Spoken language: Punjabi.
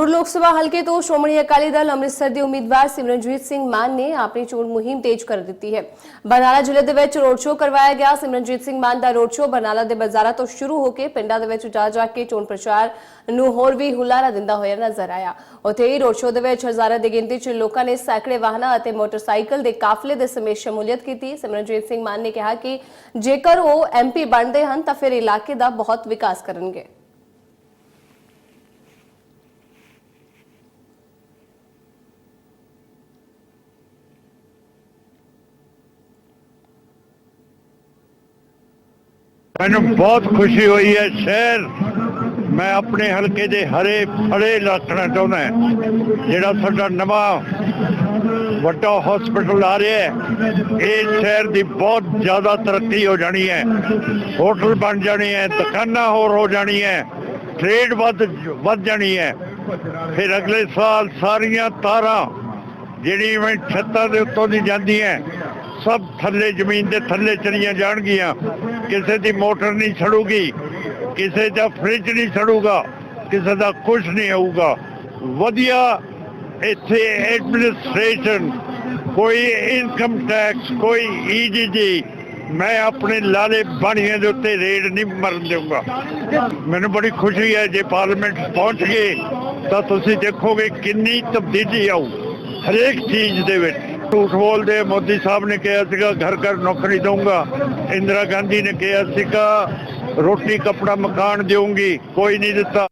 ਸੰਗਰੂਰ ਲੋਕ ਸਭਾ ਹਲਕੇ ਤੋਂ ਸ਼੍ਰੋਮਣੀ ਅਕਾਲੀ ਦਲ ਅੰਮ੍ਰਿਤਸਰ ਦੇ ਉਮੀਦਵਾਰ ਸਿਮਰਨਜੀਤ ਸਿੰਘ ਮਾਨ ਨੇ ਆਪਣੀ ਚੋਣ ਮੁਹਿੰਮ ਤੇਜ਼ ਕਰ ਦਿੱਤੀ ਹੈ ਬਰਨਾਲਾ ਜ਼ਿਲ੍ਹੇ ਦੇ ਵਿੱਚ ਰੋਡ ਸ਼ੋਅ ਕਰਵਾਇਆ ਗਿਆ ਸਿਮਰਨਜੀਤ ਸਿੰਘ ਮਾਨ ਦਾ ਰੋਡ ਸ਼ੋਅ ਬਰਨਾਲਾ ਦੇ ਬਾਜ਼ਾਰਾਂ ਤੋਂ ਸ਼ੁਰੂ ਹੋ ਕੇ ਪਿੰਡਾਂ ਦੇ ਵਿੱਚ ਜਾ ਜਾ ਕੇ ਚੋਣ ਪ੍ਰਚਾਰ ਨੂੰ ਹੋਰ ਵੀ ਹੁਲਾਰਾ ਦਿੰਦਾ ਹੋਇਆ ਨਜ਼ਰ ਆਇਆ ਉੱਥੇ ਹੀ ਰੋਡ ਸ਼ੋਅ ਦੇ ਵਿੱਚ ਹਜ਼ਾਰਾਂ ਦੀ ਗਿਣਤੀ 'ਚ ਲੋਕਾਂ ਨੇ ਸੈਂਕੜੇ ਵਾਹਨਾਂ ਅਤੇ ਮੋਟਰਸਾਈਕਲ ਦੇ ਕਾਫਲੇ ਦੇ ਸਮੇਤ ਸ਼ਮੂਲੀਅਤ ਕੀਤੀ ਸਿਮਰਨਜੀਤ ਸਿੰਘ ਮਾਨ ਨੇ ਕਿਹਾ ਕਿ ਜੇਕਰ ਉਹ ਐਮਪੀ ਬਣਦੇ ਹਨ ਤਾਂ ਫਿਰ ਇਲਾਕੇ ਦਾ ਬਹੁਤ ਵਿਕਾਸ ਕਰਨਗੇ ਮੈਨੂੰ ਬਹੁਤ ਖੁਸ਼ੀ ਹੋਈ ਹੈ, ਸ਼ਹਿਰ। ਮੈਂ ਆਪਣੇ ਹਲਕੇ ਦੇ ਹਰੇ ਫੜੇ ਰੱਖਣਾ ਚਾਹੁੰਦਾ ਜਿਹੜਾ ਸਾਡਾ ਨਵਾਂ ਵੱਡਾ ਹਸਪੀਟਲ ਆ ਰਿਹਾ ਹੈ। ਇਹ ਸ਼ਹਿਰ ਦੀ ਬਹੁਤ ਜ਼ਿਆਦਾ ਤਰੱਕੀ ਹੋ ਜਾਣੀ ਹੈ। ਹੋਟਲ ਬਣ ਜਾਣੇ ਹੈ, ਦੁਕਾਨਾਂ ਹੋਰ ਹੋ ਜਾਣੀ ਹੈ ਟ੍ਰੇਡ ਵੱਧ ਵੱਧ ਜਾਣੀ ਹੈ। ਫਿਰ ਅਗਲੇ ਸਾਲ ਸਾਰੀਆਂ ਤਾਰਾਂ ਜਿਹੜੀ ਮੈਂ ਛੱਤਾਂ ਦੇ ਉੱਤੋਂ ਦੀ ਜਾਂਦੀਆਂ ਸਭ ਥੱਲੇ ਜ਼ਮੀਨ ਦੇ ਥੱਲੇ ਚਲੀਆਂ ਜਾਣਗੀਆਂ। ਕਿਸੇ ਦੀ ਮੋਟਰ ਨਹੀਂ ਛੜੂਗੀ ਕਿਸੇ ਦਾ ਫ੍ਰਿਜ ਨਹੀਂ ਛੜੂਗਾ ਕਿਸੇ ਦਾ ਕੁਝ ਨਹੀਂ ਹੋਊਗਾ ਵਧੀਆ ਇੱਥੇ ਐਡਮਿਨਿਸਟ੍ਰੇਸ਼ਨ ਕੋਈ ਇਨਕਮ ਟੈਕਸ ਕੋਈ ਈਡੀਜੀ ਮੈਂ ਆਪਣੇ ਲਾਲੇ ਬਾਣੀਆਂ ਦੇ ਉੱਤੇ ਰੇਡ ਨਹੀਂ ਮਰਨ ਦੇਵਾਂਗਾ ਮੈਨੂੰ ਬੜੀ ਖੁਸ਼ੀ ਹੈ ਜੇ ਪਾਰਲੀਮੈਂਟ ਪਹੁੰਚ ਗਏ, ਤਾਂ ਤੁਸੀਂ ਦੇਖੋਗੇ ਕਿੰਨੀ ਤਬਦੀਲੀ ਆਊ ਹਰੇਕ ਚੀਜ਼ ਦੇ ਵਿੱਚ। ਝੂਠ ਬੋਲਦੇ, ਮੋਦੀ ਸਾਹਿਬ ਨੇ ਕਿਹਾ ਸੀਗਾ, ਘਰ ਘਰ ਨੌਕਰੀ ਦਊਂਗਾ। ਇੰਦਰਾ ਗਾਂਧੀ ਨੇ ਕਿਹਾ ਸੀਗਾ, ਰੋਟੀ, ਕਪੜਾ, ਮਕਾਨ ਦੇਊਂਗੀ, ਕੋਈ ਨਹੀਂ ਦਿੱਤਾ।